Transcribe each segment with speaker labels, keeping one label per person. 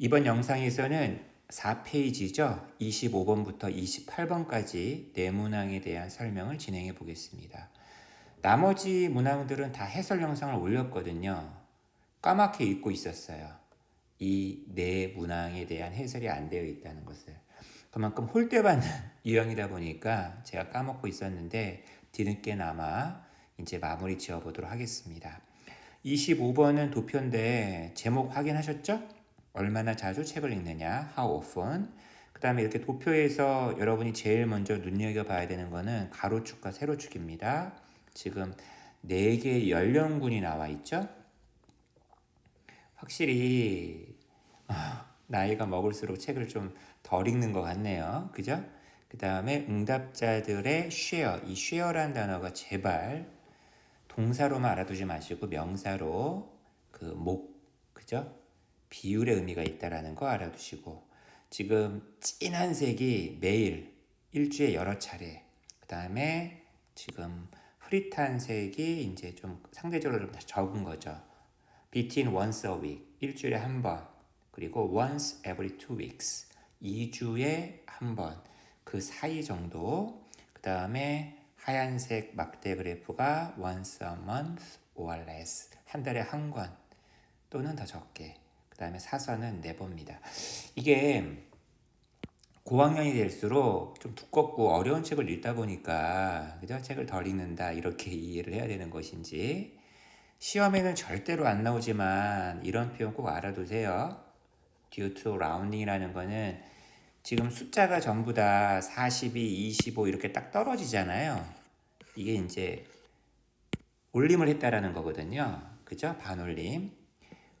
Speaker 1: 이번 영상에서는 4페이지죠. 25번부터 28번까지 네 문항에 대한 설명을 진행해 보겠습니다. 나머지 문항들은 다 해설 영상을 올렸거든요. 까맣게 잊고 있었어요. 이 네 문항에 대한 해설이 안 되어 있다는 것을. 그만큼 홀대받는 유형이다 보니까 제가 까먹고 있었는데 뒤늦게나마 이제 마무리 지어보도록 하겠습니다. 25번은 도표인데 제목 확인하셨죠? 얼마나 자주 책을 읽느냐, how often. 그 다음에 이렇게 도표에서 여러분이 제일 먼저 눈여겨봐야 되는 거는 가로축과 세로축입니다. 지금 4개의 연령군이 나와 있죠? 확실히 아, 나이가 먹을수록 책을 좀 덜 읽는 것 같네요. 그죠? 그 다음에 응답자들의 share, 이 share라는 단어가 제발 동사로만 알아두지 마시고 명사로 그 목, 그죠? 비율의 의미가 있다라는 거 알아두시고 지금 진한 색이 매일 일주에 여러 차례 그 다음에 지금 흐릿한 색이 이제 좀 상대적으로 좀 적은 거죠. between once a week 일주일에 한 번 그리고 once every two weeks 2주에 한 번 그 사이 정도 그 다음에 하얀색 막대 그래프가 once a month or less 한 달에 한 권 또는 더 적게 그 다음에 사선은 네번입니다 이게 고학년이 될수록 좀 두껍고 어려운 책을 읽다 보니까 그죠 책을 덜 읽는다 이렇게 이해를 해야 되는 것인지 시험에는 절대로 안 나오지만 이런 표현 꼭 알아두세요. due to rounding이라는 거는 지금 숫자가 전부 다 42, 25 이렇게 딱 떨어지잖아요. 이게 이제 올림을 했다라는 거거든요. 그죠? 반올림.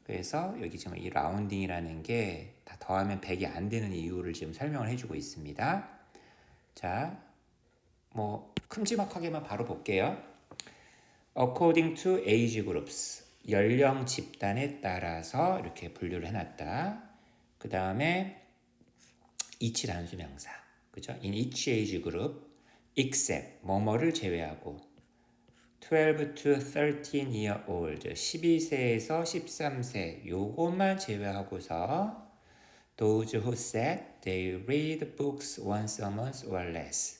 Speaker 1: 그래서 여기 지금 이 라운딩이라는 게 다 더하면 100이 안 되는 이유를 지금 설명을 해주고 있습니다. 자, 뭐 큼지막하게만 바로 볼게요. According to age groups, 연령 집단에 따라서 이렇게 분류를 해놨다. 그 다음에 each 단수 명사, 그죠? In each age group, except 뭐뭐를 제외하고 12 to 13 year old 12세에서 13세 요것만 제외하고서 those who said they read books once a month or less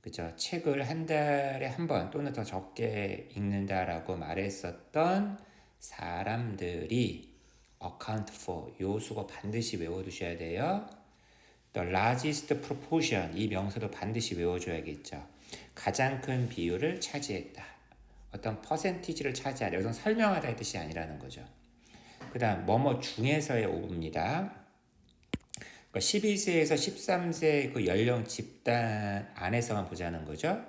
Speaker 1: 그죠 책을 한 달에 한 번 또는 더 적게 읽는다라고 말했었던 사람들이 account for 요 수거 반드시 외워두셔야 돼요. The largest proportion 이 명사도 반드시 외워줘야겠죠. 가장 큰 비율을 차지했다. 어떤 퍼센티지를 차지하려 이건 설명하다 의 뜻이 아니라는 거죠. 그 다음 뭐뭐 중에서의 오브입니다. 그러니까 12세에서 13세 그 연령 집단 안에서만 보자는 거죠.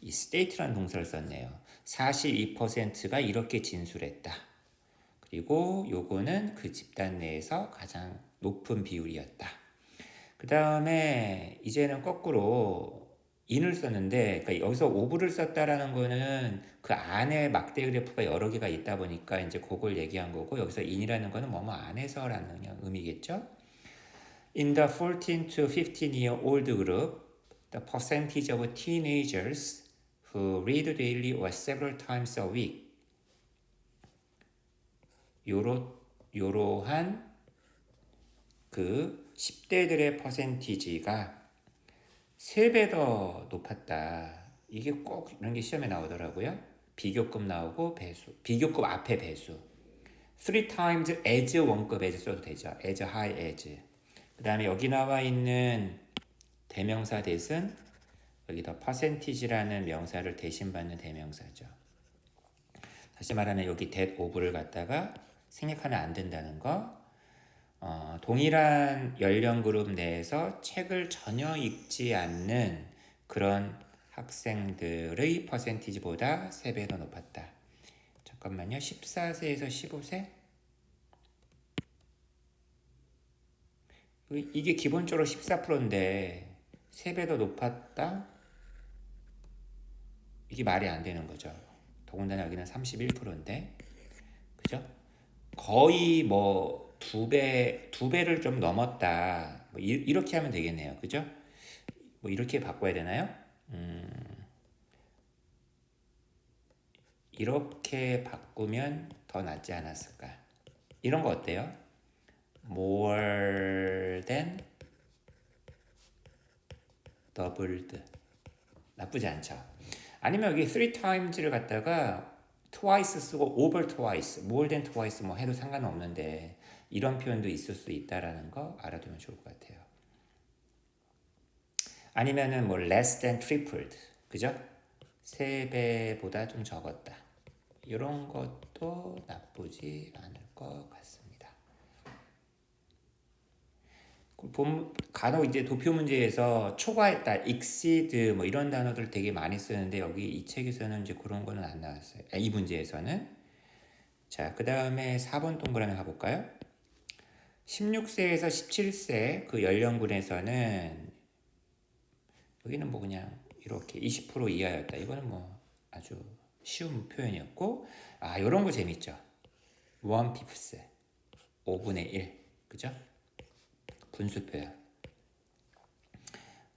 Speaker 1: 이 state라는 동사를 썼네요. 42%가 이렇게 진술했다. 그리고 요거는 그 집단 내에서 가장 높은 비율이었다. 그 다음에 이제는 거꾸로 인을 썼는데 그러니까 여기서 오브를 썼다라는 거는 그 안에 막대 그래프가 여러 개가 있다 보니까 이제 그걸 얘기한 거고 여기서 인이라는 거는 뭐뭐 안에서라는 의미겠죠. In the 14 to 15 year old group, the percentage of teenagers who read daily or several times a week 요로 요로한 그 10대들의 퍼센티지가 3배 더 높았다. 이게 꼭 이런 게 시험에 나오더라고요. 비교급 나오고 배수. 비교급 앞에 배수. 3 times as 원급 as 써도 되죠. as high as. 그 다음에 여기 나와 있는 대명사 대신 여기 더 percentage라는 명사를 대신 받는 대명사죠. 다시 말하면 여기 that of를 갖다가 생략하면 안 된다는 거. 어, 동일한 연령 그룹 내에서 책을 전혀 읽지 않는 그런 학생들의 퍼센티지보다 3배 더 높았다. 잠깐만요. 14세에서 15세? 이게 기본적으로 14%인데 3배 더 높았다? 이게 말이 안 되는 거죠. 더군다나 여기는 31%인데. 그죠? 거의 뭐 두 배, 두 배를 좀 넘었다. 뭐 이, 렇게 하면 되겠네요. 그죠? 뭐 이렇게 바꿔야 되나요? 음, 이렇게 바꾸면 더 낫지 않았을까? 이런 거 어때요? more than doubled 나쁘지 않죠. 아니면 여기 three times를 갖다가 twice 쓰고 over twice, more than twice 뭐 해도 상관은 없는데 이런 표현도 있을 수 있다라는 거 알아두면 좋을 것 같아요. 아니면은 뭐 less than tripled, 그죠? 세 배보다 좀 적었다. 이런 것도 나쁘지 않을 것 같습니다. 본, 간혹 이제 도표 문제에서 초과했다, exceed 뭐 이런 단어들 되게 많이 쓰는데 여기 이 책에서는 이제 그런 거는 안 나왔어요. 아, 이 문제에서는. 자, 그 다음에 4번 동그라미 가볼까요? 16세에서 17세 그 연령군에서는 여기는 뭐 그냥 이렇게 20% 이하였다. 이거는 뭐 아주 쉬운 표현이었고 아 이런 거 재밌죠. 원 피프스 5분의 1 그죠? 분수 표현.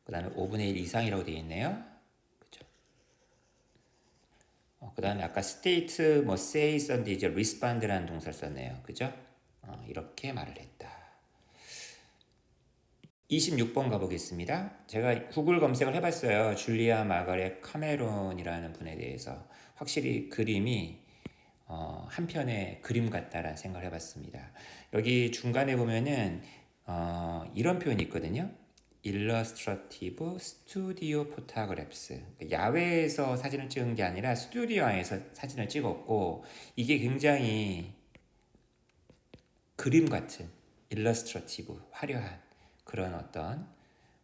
Speaker 1: 그 다음에 5분의 1 이상이라고 되어 있네요. 그죠? 어, 그 다음에 아까 state, 뭐 say 썼는데 이제 respond라는 동사를 썼네요. 그죠? 어, 이렇게 말을 했다. 26번 가보겠습니다. 제가 구글 검색을 해봤어요. 줄리아 마가렛 카메론이라는 분에 대해서 확실히 그림이 어, 한편의 그림 같다라는 생각을 해봤습니다. 여기 중간에 보면은 어, 이런 표현이 있거든요. 일러스트러티브 스튜디오 포타그래프스 야외에서 사진을 찍은 게 아니라 스튜디오 안에서 사진을 찍었고 이게 굉장히 그림 같은 일러스트러티브 화려한 그런 어떤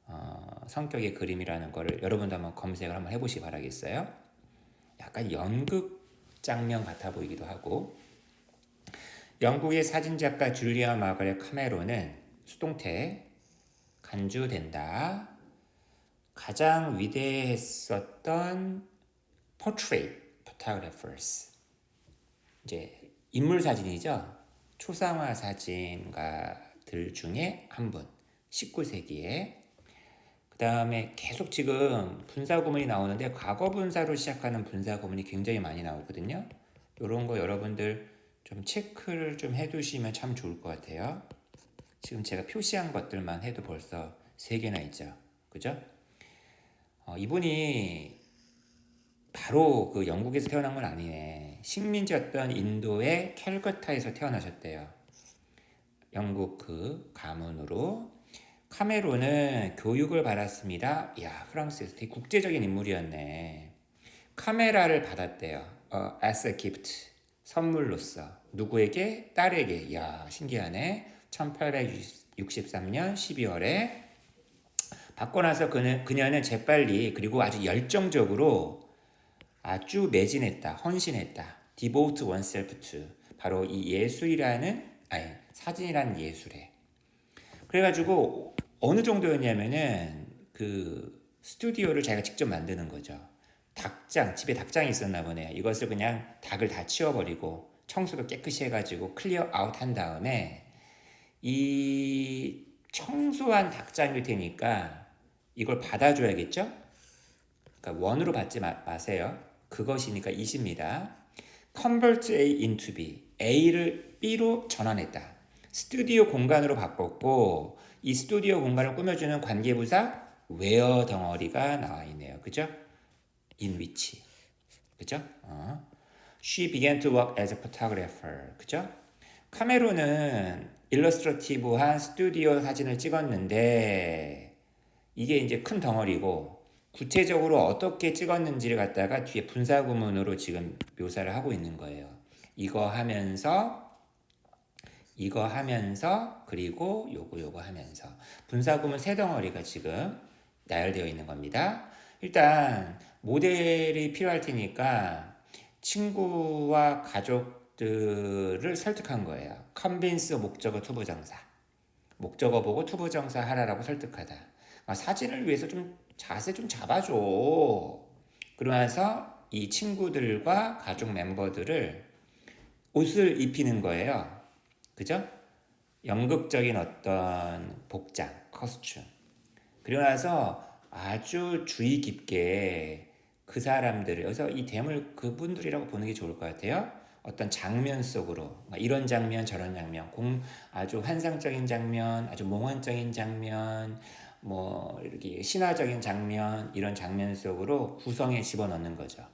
Speaker 1: 어, 성격의 그림이라는 거를 여러분도 한번 검색을 한번 해보시기 바라겠어요. 약간 연극 장면 같아 보이기도 하고 영국의 사진작가 줄리아 마거렛 카메론은 수동태 간주된다. 가장 위대했었던 portrait photographers 이제 인물 사진이죠. 초상화 사진가들 중에 한 분. 19세기에 그 다음에 계속 지금 분사 구문이 나오는데 과거 분사로 시작하는 분사 구문이 굉장히 많이 나오거든요. 이런 거 여러분들 좀 체크를 좀 해두시면 참 좋을 것 같아요. 지금 제가 표시한 것들만 해도 벌써 세 개나 있죠. 그죠? 어, 이분이 바로 그 영국에서 태어난 건 아니네. 식민지였던 인도의 캘커타에서 태어나셨대요. 영국 그 가문으로 카메론은 교육을 받았습니다. 야, 프랑스에서 되게 국제적인 인물이었네. 카메라를 받았대요. 어, as a gift. 선물로서. 누구에게? 딸에게. 야, 신기하네. 1863년 12월에 받고 나서 그는, 그녀는 재빨리 그리고 아주 열정적으로 아주 매진했다. 헌신했다. devote oneself to. 바로 이 예술이라는, 아니, 사진이라는 예술에. 그래가지고 어느 정도였냐면은 그 스튜디오를 자기가 직접 만드는 거죠. 닭장, 집에 닭장이 있었나 보네요. 이것을 그냥 닭을 다 치워버리고 청소도 깨끗이 해가지고 클리어 아웃 한 다음에 이 청소한 닭장일 테니까 이걸 받아줘야겠죠? 그러니까 원으로 받지 마, 마세요. 그것이니까 이십니다. convert A into B. A를 B로 전환했다. 스튜디오 공간으로 바꿨고 이 스튜디오 공간을 꾸며주는 관계부사 웨어 덩어리가 나와 있네요. 그죠? in which. 그죠? 어. She began to work as a photographer. 그죠? 카메론은 일러스트러티브한 스튜디오 사진을 찍었는데 이게 이제 큰 덩어리고 구체적으로 어떻게 찍었는지를 갖다가 뒤에 분사 구문으로 지금 묘사를 하고 있는 거예요. 이거 하면서 이거 하면서 그리고 요거 요거 하면서 분사구문 세 덩어리가 지금 나열되어 있는 겁니다. 일단 모델이 필요할 테니까 친구와 가족들을 설득한 거예요. 컨빈스 목적어 투부정사. 목적어 보고 투부정사 하라라고 설득하다. 아, 사진을 위해서 좀 자세 좀 잡아줘. 그러면서 이 친구들과 가족 멤버들을 옷을 입히는 거예요. 그죠? 연극적인 어떤 복장, 커스튬. 그리고 나서 아주 주의 깊게 그 사람들을, 여기서 이 댐을 그분들이라고 보는 게 좋을 것 같아요. 어떤 장면 속으로 이런 장면 저런 장면 공 아주 환상적인 장면 아주 몽환적인 장면 뭐 이렇게 신화적인 장면 이런 장면 속으로 구성에 집어넣는 거죠.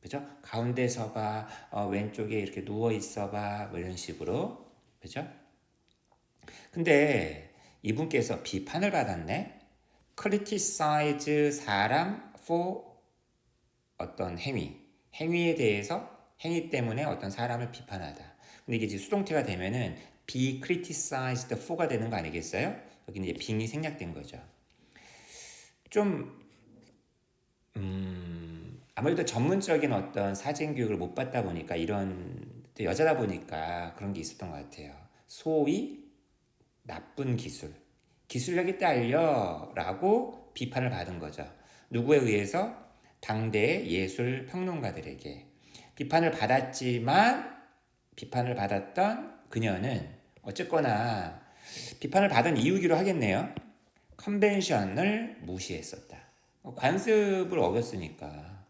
Speaker 1: 그죠? 가운데 서봐 어, 왼쪽에 이렇게 누워 있어봐 뭐 이런 식으로 그죠? 근데 이분께서 비판을 받았네. criticize 사람 for 어떤 행위 행위에 대해서 행위 때문에 어떤 사람을 비판하다. 근데 이게 이제 수동태가 되면은 be criticized for가 되는 거 아니겠어요? 여기 이제 빙이 생략된 거죠. 좀 음, 아무래도 전문적인 어떤 사진 교육을 못 받다 보니까 이런 또 여자다 보니까 그런 게 있었던 것 같아요. 소위 나쁜 기술, 기술력이 딸려라고 비판을 받은 거죠. 누구에 의해서 당대의 예술 평론가들에게 비판을 받았지만 비판을 받았던 그녀는 어쨌거나 비판을 받은 이유기로 하겠네요. 컨벤션을 무시했었다. 관습을 어겼으니까.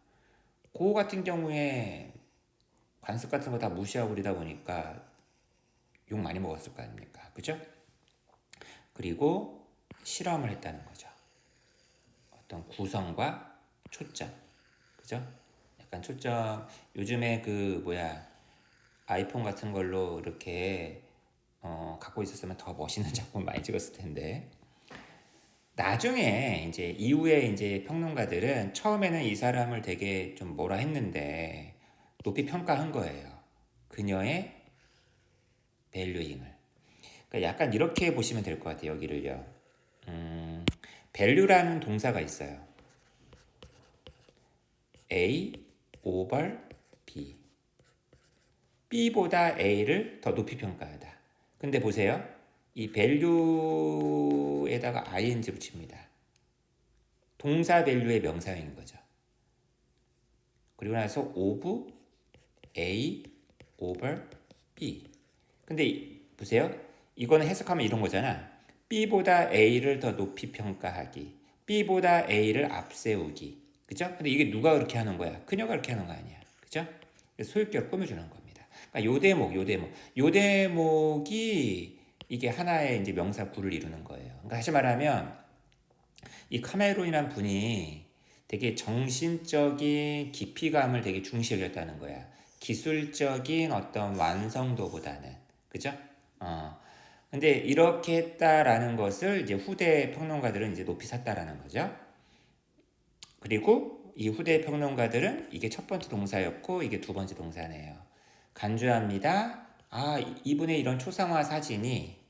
Speaker 1: 고 같은 경우에 관습 같은 거 다 무시하고 그러다 보니까 욕 많이 먹었을 거 아닙니까? 그죠? 그리고 실험을 했다는 거죠. 어떤 구성과 초점. 그죠? 약간 초점, 요즘에 그 뭐야, 아이폰 같은 걸로 이렇게 어, 갖고 있었으면 더 멋있는 작품 많이 찍었을 텐데. 나중에 이제 이후에 이제 평론가들은 처음에는 이 사람을 되게 좀 뭐라 했는데 높이 평가한 거예요. 그녀의 밸류잉을. 그러니까 약간 이렇게 보시면 될 것 같아요. 여기를요. 음, 밸류라는 동사가 있어요. A over B. B보다 A를 더 높이 평가하다. 근데 보세요. 이 value에다가 ing 붙입니다. 동사 value의 명사형인 거죠. 그리고 나서 of A over B. 근데 이- 보세요. 이거는 해석하면 이런 거잖아. B보다 A를 더 높이 평가하기. B보다 A를 앞세우기. 그죠? 근데 이게 누가 그렇게 하는 거야? 그녀가 그렇게 하는 거 아니야. 그죠? 소유격을 꾸며주는 겁니다. 그러니까 요 대목, 요 대목. 요 대목이 이게 하나의 이제 명사 구를 이루는 거예요. 그러니까 다시 말하면 이 카메론이란 분이 되게 정신적인 깊이감을 되게 중시 여겼다는 거야. 기술적인 어떤 완성도보다는. 그죠? 어. 근데 이렇게 했다라는 것을 이제 후대 평론가들은 이제 높이 샀다라는 거죠. 그리고 이 후대 평론가들은 이게 첫 번째 동사였고 이게 두 번째 동사네요. 간주합니다. 아, 이- 이분의 이런 초상화 사진이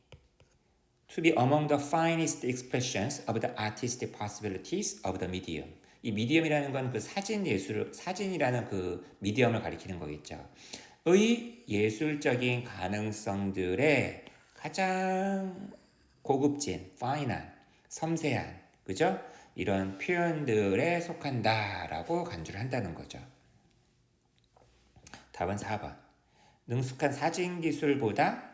Speaker 1: to be among the finest expressions of the artistic possibilities of the medium. 이 미디엄이라는 건 그 사진 예술, 사진이라는 그 미디엄을 가리키는 거겠죠. 의 예술적인 가능성들의 가장 고급진, 파인한, 섬세한, 그죠? 이런 표현들에 속한다라고 간주를 한다는 거죠. 답은 4번. 능숙한 사진 기술보다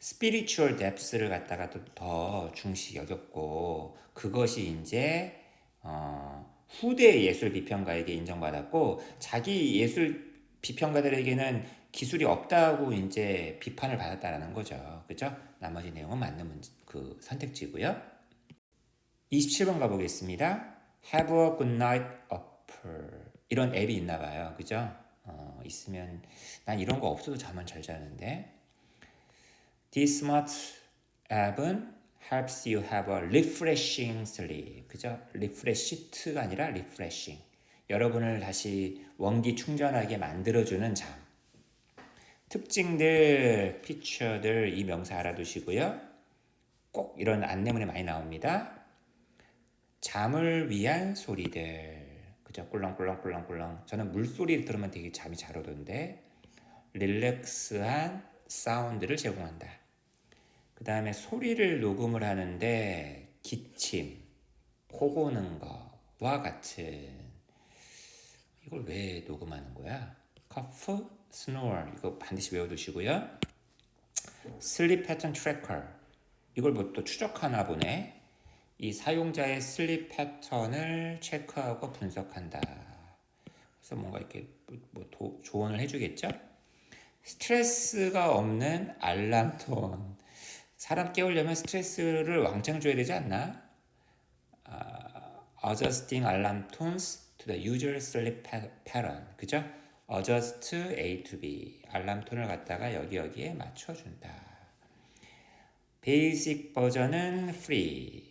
Speaker 1: 스피리추얼 뎁스를 갖다가 또 더 중시 여겼고 그것이 이제 어, 후대 예술 비평가에게 인정받았고 자기 예술 비평가들에게는 기술이 없다고 이제 비판을 받았다라는 거죠. 그죠? 나머지 내용은 맞는 문제, 그 선택지고요. 27번 가보겠습니다. Have a good night upper. 이런 앱이 있나 봐요. 그죠? 어, 있으면 난 이런 거 없어도 잠은 잘 자는데. This smart 앱은 helps you have a refreshing sleep. 그죠? refresh가 아니라 refreshing. 여러분을 다시 원기 충전하게 만들어주는 잠. 특징들, 피처들 이 명사 알아두시고요. 꼭 이런 안내문에 많이 나옵니다. 잠을 위한 소리들. 그죠? 꿀렁꿀렁꿀렁꿀렁. 저는 물소리 들으면 되게 잠이 잘 오던데. 릴렉스한 사운드를 제공한다. 그 다음에 소리를 녹음을 하는데 기침, 코 고는 거와 같은 이걸 왜 녹음하는 거야? 커프, 스노어 이거 반드시 외워두시고요. 슬립 패턴 트래커 이걸 뭐 또 추적하나 보네. 이 사용자의 슬립 패턴을 체크하고 분석한다. 그래서 뭔가 이렇게 뭐 도, 조언을 해주겠죠? 스트레스가 없는 알람톤. 사람 깨우려면 스트레스를 왕창 줘야 되지 않나? 아, adjusting alarm tones to the usual sleep pa- pattern. 그죠? adjust A to B. 알람 톤을 갖다가 여기 여기에 맞춰준다. 베이직 버전은 free.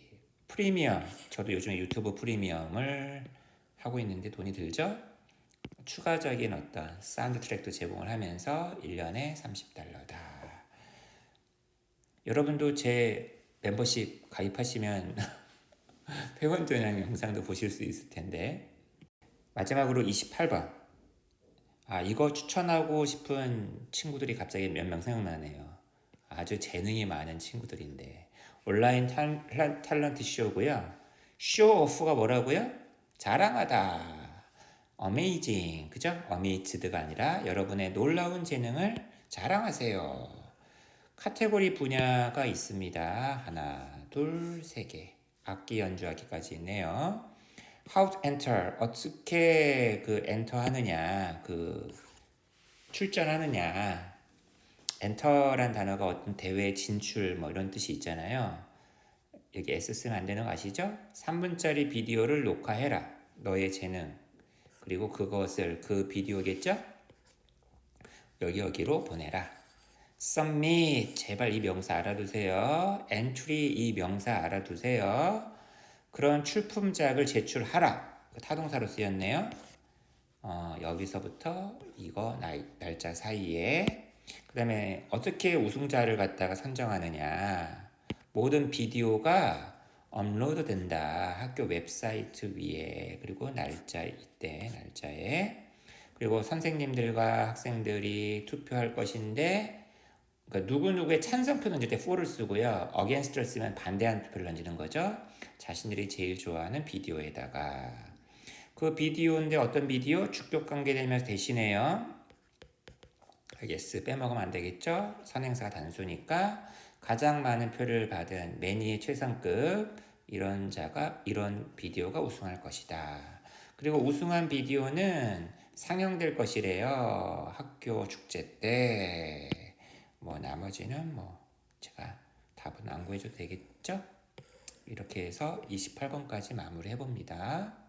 Speaker 1: 프리미엄. 저도 요즘에 유튜브 프리미엄을 하고 있는데 돈이 들죠? 추가적인 어떤 사운드 트랙도 제공을 하면서 1년에 30달러다. 여러분도 제 멤버십 가입하시면 회원 전향 영상도 보실 수 있을 텐데 마지막으로 28번 아 이거 추천하고 싶은 친구들이 갑자기 몇 명 생각나네요 아주 재능이 많은 친구들인데 온라인 탤런트 쇼고요 쇼 오프가 뭐라고요? 자랑하다 어메이징 그죠? 어메이츠드가 아니라 여러분의 놀라운 재능을 자랑하세요 카테고리 분야가 있습니다. 하나, 둘, 세 개. 악기 연주하기까지 있네요. How to enter. 어떻게 그 enter 하느냐. 그 출전하느냐. 엔터란 단어가 어떤 대회 진출 뭐 이런 뜻이 있잖아요. 여기 S 쓰면 안 되는 거 아시죠? 3분짜리 비디오를 녹화해라. 너의 재능. 그리고 그것을 그 비디오겠죠? 여기 여기로 보내라. submit 제발 이 명사 알아두세요. entry 이 명사 알아두세요. 그런 출품작을 제출하라. 그 타동사로 쓰였네요. 어, 여기서부터 이거 날, 날짜 사이에 그 다음에 어떻게 우승자를 갖다가 선정하느냐 모든 비디오가 업로드 된다 학교 웹사이트 위에 그리고 날짜 이때 날짜에 그리고 선생님들과 학생들이 투표할 것인데 그러니까 누구누구의 찬성표는 이제 for를 쓰고요. against를 쓰면 반대하는 투표를 던지는 거죠. 자신들이 제일 좋아하는 비디오에다가 그 비디오인데 어떤 비디오? 주격 관계되면서 대신해요. Yes 빼먹으면 안 되겠죠. 선행사가 단수니까 가장 많은 표를 받은 매니의 최상급 이런 자가 이런 비디오가 우승할 것이다. 그리고 우승한 비디오는 상영될 것이래요. 학교 축제 때. 뭐 나머지는 뭐 제가 답은 안 구해줘도 되겠죠? 이렇게 해서 28번까지 마무리 해 봅니다.